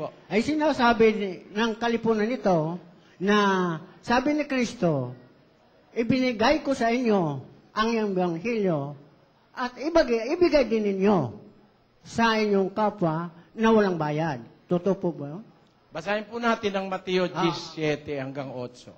po. ay sinasabi ni- ng kalipunan nito na sabi ni Kristo, ibinigay ko sa inyo ang Ebanghelyo at ibigay, ibigay din ninyo sa inyong kapwa na walang bayad. Totoo po ba yun? Basahin po natin ang Mateo Ah. 17 hanggang 8.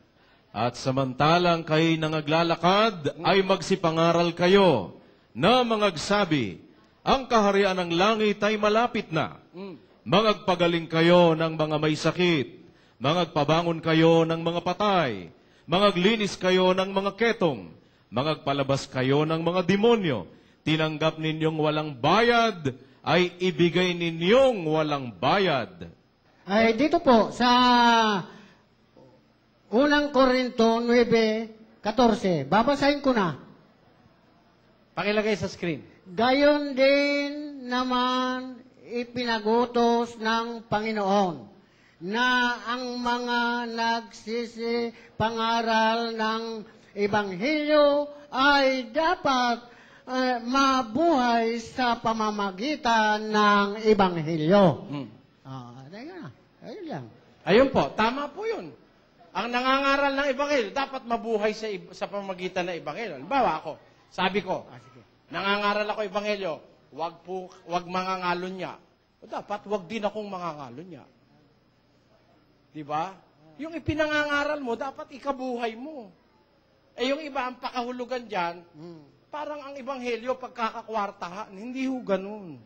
At samantalang kayo nangaglalakad, ay magsipangaral kayo na mangagsabi, ang kaharian ng langit ay malapit na. Mm. Mangagpagaling kayo ng mga may sakit, mangagpabangon kayo ng mga patay, mangaglinis kayo ng mga ketong, mangagpalabas kayo ng mga demonyo, tinanggap ninyong walang bayad, ay ibigay ninyong walang bayad. Ay dito po sa unang Korinto 9:14. Babasahin ko na. Pakilagay sa screen. Gayon din naman ipinagutos ng Panginoon na ang mga nagsisi pangaral ng Ebanghelyo ay dapat eh, mabuhay sa pamamagitan ng Ebanghelyo. Mm. Ah, ayun na. Ayun lang. Ayun po, tama po yun. Ang nangangaral ng Ebanghelyo, dapat mabuhay sa, sa pamagitan ng Ebanghelyo. Halimbawa ako, sabi ko, Ah, sige. nangangaral ako Ebanghelyo, wag po, wag mangangalon niya. O dapat, wag din akong mangangalon niya. Di ba? Yung ipinangangaral mo, dapat ikabuhay mo. Eh yung iba, ang pakahulugan dyan, Mm. parang ang Ebanghelyo pagkakakwartahan. Hindi ho ganun.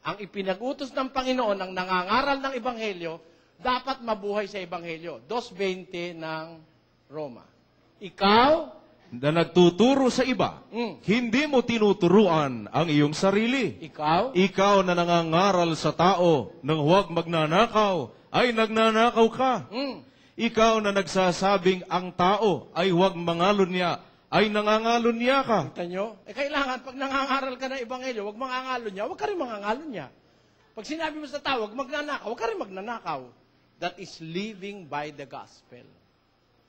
Ang ipinag-utos ng Panginoon, ang nangangaral ng Ebanghelyo, dapat mabuhay sa Ebanghelyo. 2.20 ng Roma. Ikaw, Na nagtuturo sa iba, mm, hindi mo tinuturuan ang iyong sarili. ikaw, Ikaw na nangangaral sa tao ng huwag magnanakaw, ay nagnanakaw ka. mm, Ikaw na nagsasabing ang tao ay huwag mangalon niya, ay nangangalon niya ka. kita nyo? Eh kailangan, pag nangangaral ka ng Ebanghelyo, wag mangangalon niya, wag ka rin mangangalon niya. Pag sinabi mo sa tao, wag magnanakaw, wag ka rin magnanakaw. That is living by the gospel.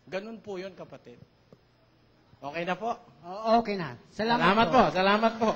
Ganun po yun, kapatid. Okay na po? O- Okay na. Salamat, Salamat po. po, salamat po.